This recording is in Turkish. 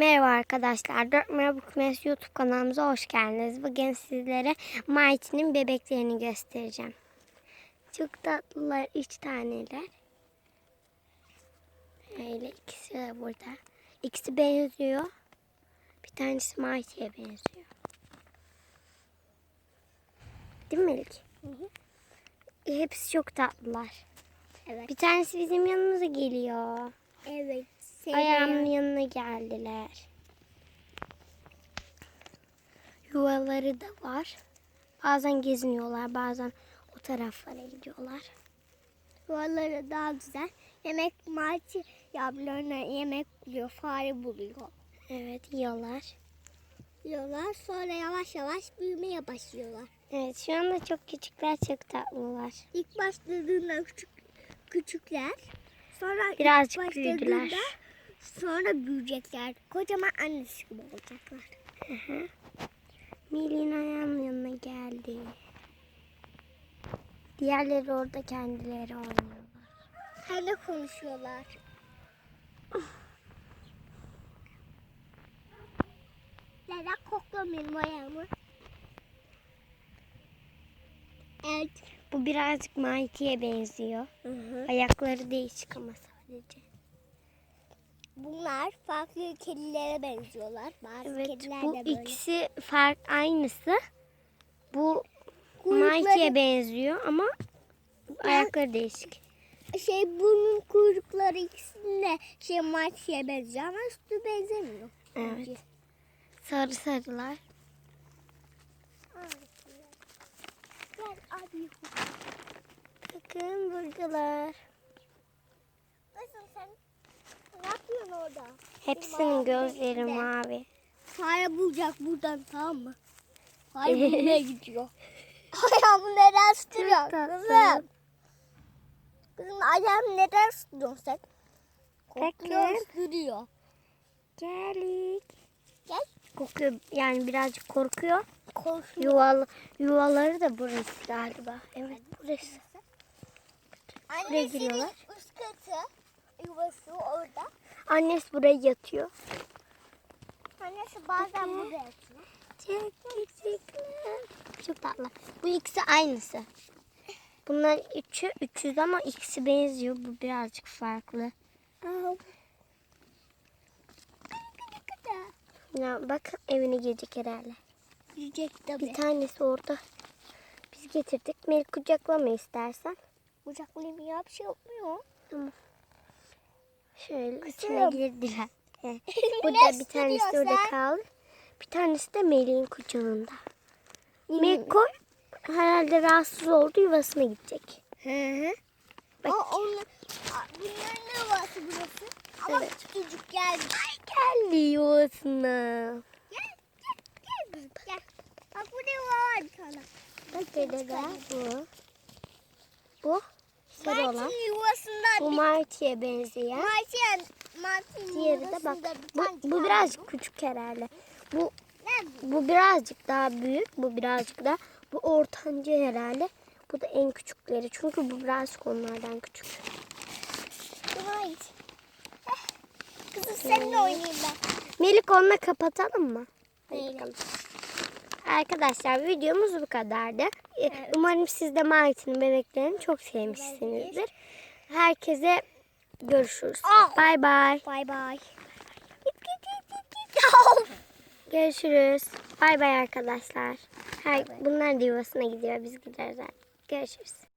Merhaba arkadaşlar. 4 Merhaba Kümes YouTube kanalımıza hoş geldiniz. Bugün sizlere Mighty'nin bebeklerini göstereceğim. Çok tatlılar. 3 taneler. Öyle ikisi de burada. İkisi benziyor. Bir tanesi Mighty'ye benziyor. Değil mi Melek? Hepsi çok tatlılar. Evet. Bir tanesi bizim yanımıza geliyor. Evet. Ayağımın yanına geldiler. Yuvaları da var. Bazen geziniyorlar, bazen o taraflara gidiyorlar. Yuvaları daha güzel. Yemek martı yavrularına yemek buluyor, fare buluyor. Evet, yiyorlar. Yiyorlar sonra yavaş yavaş büyümeye başlıyorlar. Evet, şu anda çok küçükler, çok tatlılar. İlk başladığında küçük küçükler. Sonra Birazcık büyüdüler. Sonra büyüyecekler. Kocaman annesi gibi olacaklar. Melih'in ayağımın yanına geldi. Diğerleri orada kendileri oynuyorlar. Hala konuşuyorlar. Neden kokla benim ayağımı? Evet. Bu birazcık Mighty'ye benziyor. Hı hı. Ayakları değişik ama sadece. Bunlar farklı kedilere benziyorlar. Bazı Evet, kediler bu de böyle. ikisi fark aynısı. Bu Kuyrukları- Mighty'ye benziyor ama ayakları değişik. Şey bunun kuyrukları ikisinde şey martıya benziyor ama üstü benzemiyor. Evet. Sarı sarılar. Gel abi. Bakın buradalar. Kızım sen ne orada? Hepsinin gözleri içinde. mavi. Fare bulacak buradan tamam mı? Fare bulmaya gidiyor. Ayağımı neden tatlı. kızım? Kızım ayağımı neden tutuyorsun sen? Kokluyor, Bakın. sürüyor. Geldik. Gel. Kokuyor yani birazcık korkuyor. Koşuyor. Yuval, yuvaları da burası galiba. Evet burası. Buraya giriyorlar. üst katı yuvası orada. Annesi buraya yatıyor. Annesi bazen Bakın. burada yatıyor. Çok küçükler. Çok tatlı. Bu ikisi aynısı. Bunlar üçü 300 ama ikisi benziyor. Bu birazcık farklı. Ya bakın evine gelecek herhalde. Yiyecek tabii. Bir tanesi orada. Biz getirdik. Melih kucaklama istersen. Kucaklayayım ya bir şey olmuyor. Şöyle içine girdiler. Burada bir tanesi sürüyorsun orada kaldı. Bir tanesi de Melih'in kucağında. Koy. Herhalde rahatsız oldu yuvasına gidecek. Hı hı. Bak. Onun, Aa, bunların ne yuvası burası? Ama Evet. küçücük geldi. Geldi yuvasına. Gel gel gel gel. Bak burada yuva var bir tane. Bak dede de. Bu benzeyen. Martin, Martin Diğeri de bak. Bu, bu birazcık küçük herhalde. Bu bu birazcık daha büyük. Bu birazcık daha. Bu ortanca herhalde. Bu da en küçükleri. Çünkü bu birazcık onlardan küçük. Eh, Kızım seninle oynayayım ben. Melik onunla kapatalım mı? Arkadaşlar videomuz bu kadardı. Ee, Evet. Umarım siz de Martin'in bebeklerini çok sevmişsinizdir. Herkese görüşürüz. Bay bay. Bay bay. Görüşürüz. Bay bay arkadaşlar. Her, bunlar da yuvasına gidiyor. Biz gideriz. Görüşürüz.